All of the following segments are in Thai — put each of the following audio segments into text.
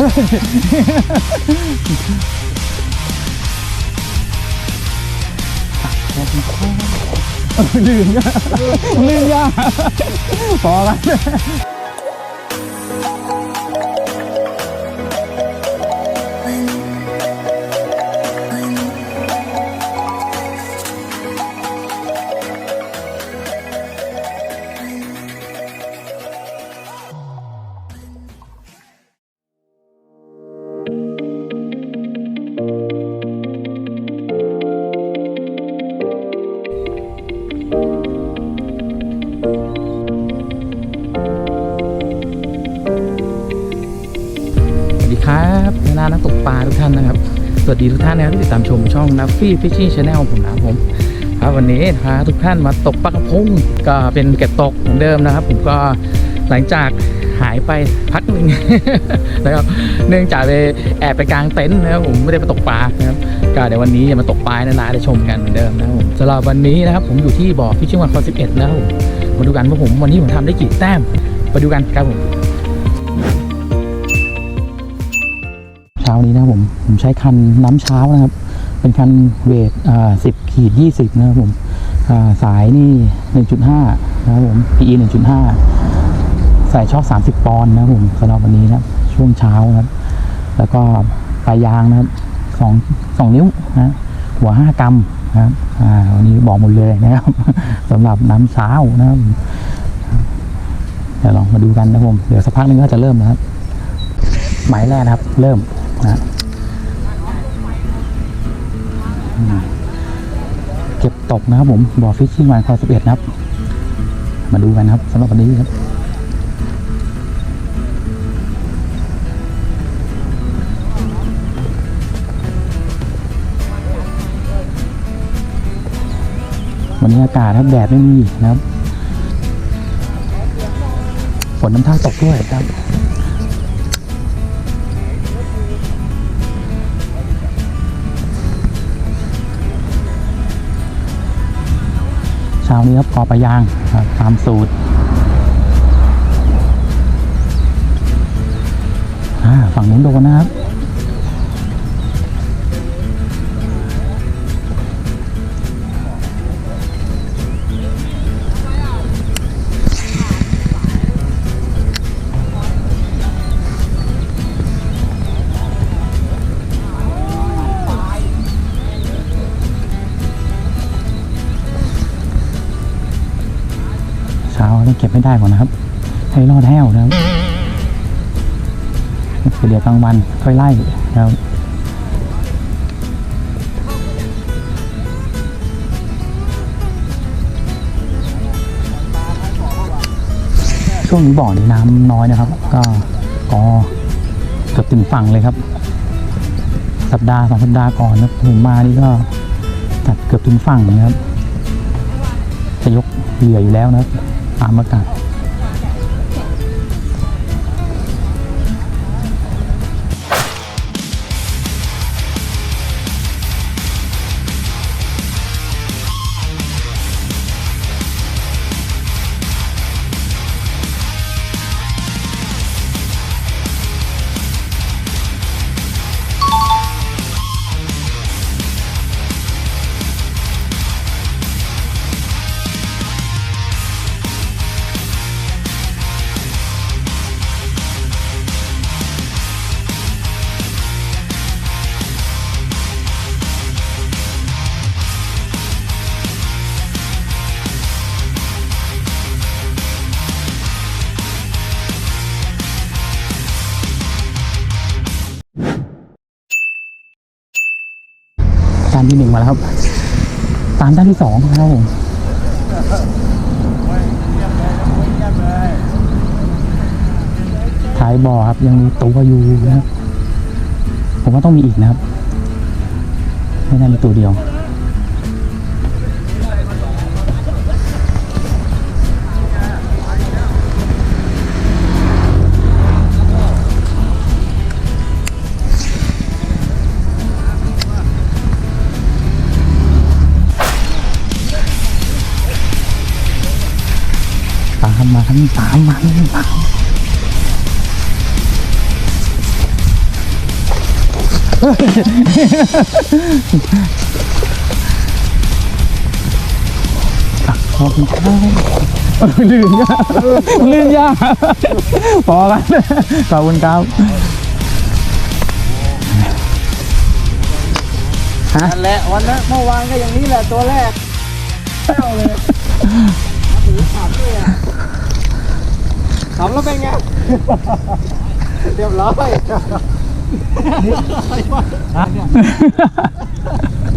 ลื่นก็ลื่นยากพอกันสวั ดีครับเวลานักตกปลาทุกท่านนะครับ สวัสดีทุกท่านนะครับที่ติดตามชมช่องนัฟฟี่ฟิชชิ่งชาแนลผมนะผมครับวันนี้พาทุกท่านมาตกปลากระพงก็เป็นเก็บตกเหมือนเดิมนะครับ ผมก็หลังจากหายไปพักหนึ่งนะครับเนื่องจากไปแอบไปกลางเต็นท์นะครับผมไม่ได้ไปตกปลานะครับก็เดี๋ยววันนี้จะมาตกปลาให้นานาได้ชมกันเหมือนเดิมนะครับผมสำหรับวันนี้นะครับผมอยู่ที่บ่อฟิชชิ่งวันคอสิบเอ็ดนะครับผมมาดูกันว่าผมวันนี้ผมทำได้กี่แต้มไปดูกันครับผม ช้านี้นะผมผมใช้คันน้ำเช้านะครับ เป็นคันเวทอ่าสิบขีดยี่สิบนะครับผมอ่าสายนี่หนึ่งจุดห้านะครับผม PE หนึ่งจุดห้าใส่ช็อคสามสิบปอนด์นะครับผมสำหรับวันนี้นะช่วงเช้านะครับ แล้วก็ปลายยางนะครับสองสองนิ้วนะหัวห้ากรัมนะครับอ่าวันนี้บอกหมดเลยนะครับสำหรับน้ำเช้านะครับเดี๋ยวลองมาดูกันนะครับผม เดี๋ยวสักพักนึงก็จะเริ่มนะครับ หมายแรกนะครับ เริ่ม นะเก็บตกนะครับผมบ่อฟิชชิ่งวันคอสิบเอ็ดนะครับ มาดูกันนะครับสำหรับวันนี้ครับวันนี้อากาศครับแดดไม่มีนะครับ ฝนน้ำท่าตกด้วยครับ เช้านี้ครับกอปลายางตามสูตรฝั่งนู้นโดนนะครับ บไม่ได้ก่อนนะครับ ให้รอดแห้วนะครับเดี๋ยวกลางวันค่อยไล่นะครับช่วงนี้บ่อนี้น้ำน้อยนะครับ ก็ก็เกือบถึงฝั่งเลยครับ สัปดาห์สองสัปดาห์ก่อนนะผมมานี่ก็ตัดเกือบถึงฝั่งนะครับจะยกเหยื่ออยู่แล้วนะครับ ตามอากาศานที่หนึ่งมาแล้วครับ ตามด้านที่สองครับผมท้ายบ่อครับ ยังมีตัวอยู่นะครับ ผมว่าต้องมีอีกนะครับ ไม่น่ามีตัวเดียว ขอบคุณครับลื่นยากลื่นยากพอกันขอบคุณครับนั่นแหละวันนั้นเมื่อวานก็อย่างนี้แหละตัวแรกเต้าเลยถือขับด้วยอะขับแล้วเป็นไง เรียบร้อย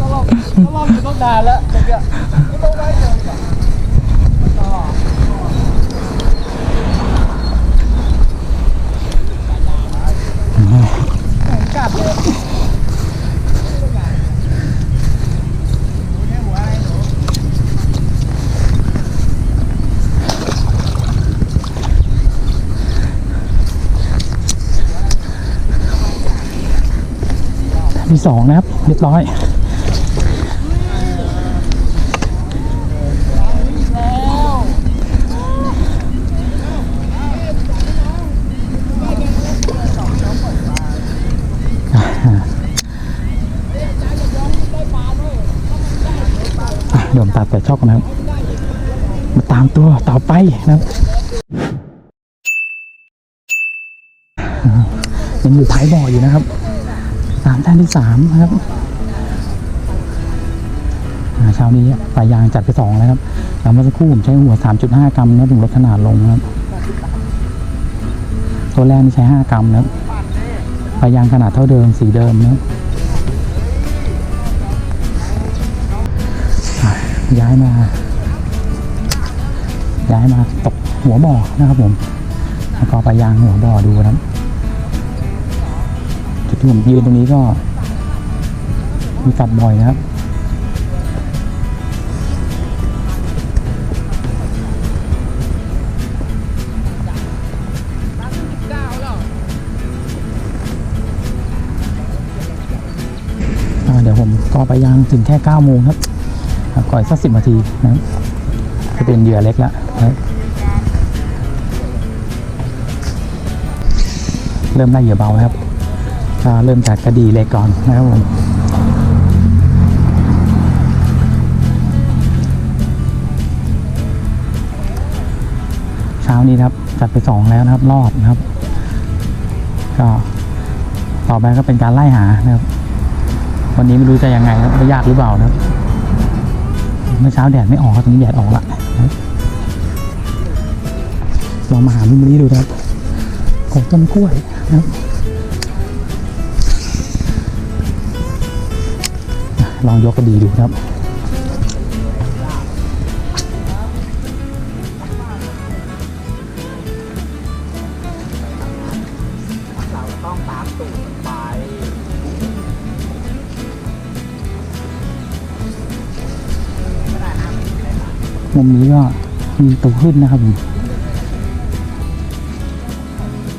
ตลอดตลอดอยู่ต้องนานแล้วตรงเนี้ยไม่ต้องได้เดินก่อนต่อกับเลย มีสองนะครับ เรียบร้อย เดี๋ยวผมตัดแต่ชอบกันนะครับ มาตามตัวต่อไปนะครับยังอยู่ท้ายบ่ออยู่นะครับ สามแต้มที่สามครับอ่าเช้านี้ปลายางจัดไปสองแล้วครับแล้วเมื่อสักครู่ผมใช้หัว 3.5 กรัมนะถึงลดขนาดลงครับ ตัวแรกนี่ใช้ 5 กรัมนะครับปลายางขนาดเท่าเดิมสีเดิมนะครับอะย้ายมา ย้ายมาตกหัวบ่อนะครับผม แล้วก็ปลายางหัวบ่อดูนะครับ จุดที่ผมยืนตรงนี้ก็ มีกัดบ่อยนะครับเดี๋ยวผมก็ไปยางถึงแค่9โมงครับอ่าก่อยสักสิบนาทีนะจะเป็นเหยื่อเล็กแล้วนะเริ่มได้เหยื่อเบาครับ ก็เริ่มจากกระดีเล็กก่อนนะครับผมเช้านี้ครับจัดไปสองแล้วนะครับ รอบนะครับ ก็ต่อไปก็เป็นการไล่หานะครับ วันนี้ไม่รู้จะยังไงครับว่ยากหรือเปล่านะครับเมื่อเช้าแดดไม่ออกครับตอนนี้แดดออกละลองมาหาลูกมะลิดูนะครับของต้นกล้วยนะครับ ลองยกกระดีดูครับเราต้องตามตูดไปมุมนี้ก็มีตัวขึ้นนะครับผม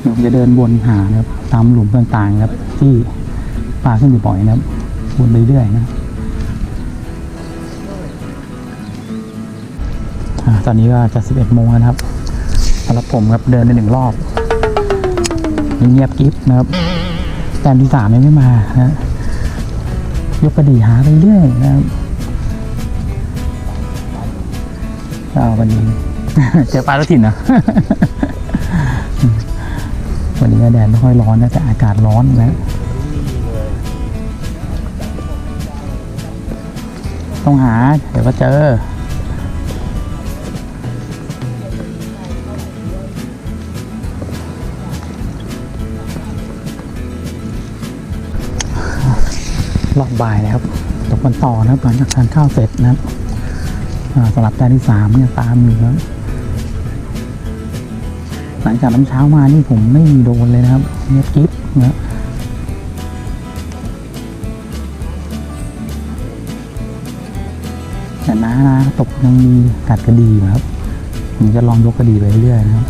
เดี๋ยวผมจะเดินวนหานะครับ ตามหลุมต่างๆครับ ที่ปลาขึ้นบ่อยๆนะครับวนไปเรื่อยนะครับ ตอนนี้ก็จะ11โมงแล้วนะครับสำหรับผมครับเดินไปหนึ่งรอบเงียบกิฟนะครับแต้มที่สามยังไม่มานะฮะยกกระดีหาไปเรื่อยนะครับวันนี้เจอปลาตัวถิ่นนะวันนี้แดดไม่ค่อยร้อนนะแต่อากาศร้อนนะต้องหาเดี๋ยวก็เจอ รอบบ่ายนะครับตกวันต่อนะครับหลังจากทานข้าวเสร็จนะครับสำหรับแต้มที่สามเนี่ยตามอยู่ครับหลังจากน้ำเช้ามานี่ผมไม่มีโดนเลยนะครับเงียบกิ๊บนะแต่น้านะตกยังมีกัดกระดีครับผมจะลองยกกระดีไปเรื่อยๆนะครับ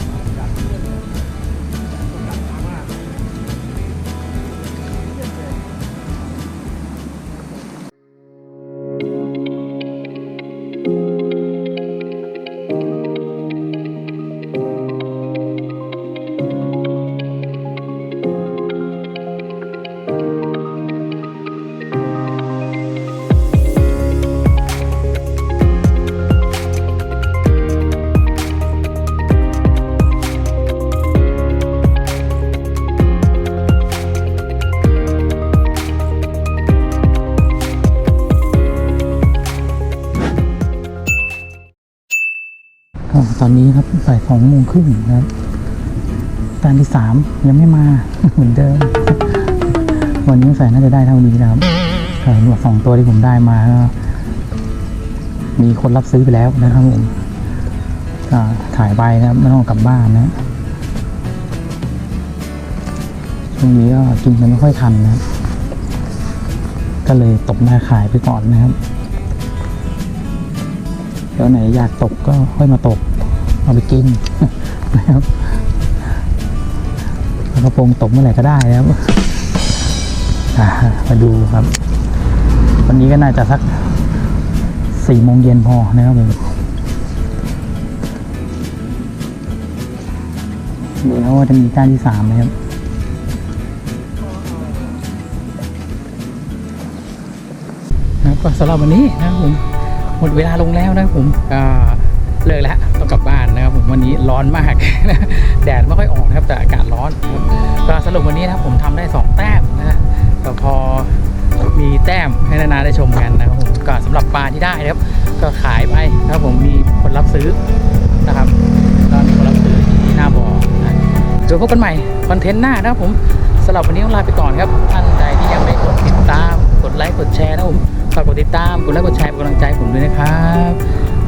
บ่ายสองโมงครึ่งนะครับตานที่สามยังไม่มาเหมือนเดิม วันนี้ใส่น่าจะได้เท่านี้นะครับหนวดสองตัวที่ผมได้มาก็มีคนรับซื้อไปแล้วนะครับผมก็ถ่ายใบนะครับไม่ต้องกลับบ้านนะช่วงนี้ก็กินกันไม่ค่อยทันนะก็เลยตกมาขายไปก่อนนะครับเดี๋ยวไหนอยากตกก็ค่อยมาตก เอาไปกินนะครับกระพงตกเมื่อไหร่ก็ได้นะครับมาดูครับ วันนี้ก็น่าจะสักสี่โมงเย็นพอนะครับผมเดี๋ยวว่าจะมีการที่สามนะครับนะครับก็สำหรับวันนี้นะครับผม หมดเวลาลงแล้วนะครับผมก็ เลิกแล้วต้องกลับบ้านนะครับผมวันนี้ร้อนมาก แดดไม่ค่อยออกนะครับแต่อากาศร้อนครับก็สรุปวันนี้นะครับผมทำได้ 2 แต้มนะฮะก็พอมีแต้มให้นานาได้ชมกันนะครับผมก็สำหรับปลาที่ได้นะครับก็ขายไปนะครับผมมีคนรับซื้อนะครับก็มีคนรับซื้อที่หน้าบ่อนะเดี๋ยวพบกันใหม่คอนเทนต์หน้านะครับผมสำหรับวันนี้ต้องลาไปก่อนครับท่านใดที่ยังไม่กดติดตาม กดไลค์กดแชร์นะครับผมฝากกดติดตามกดไลค์กดแชร์เป็นกำลังใจผมด้วยนะครับ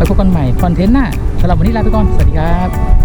ไว้พบกันใหม่คอนเทนต์หน้าสำหรับวันนี้ลาไปก่อน สวัสดีครับ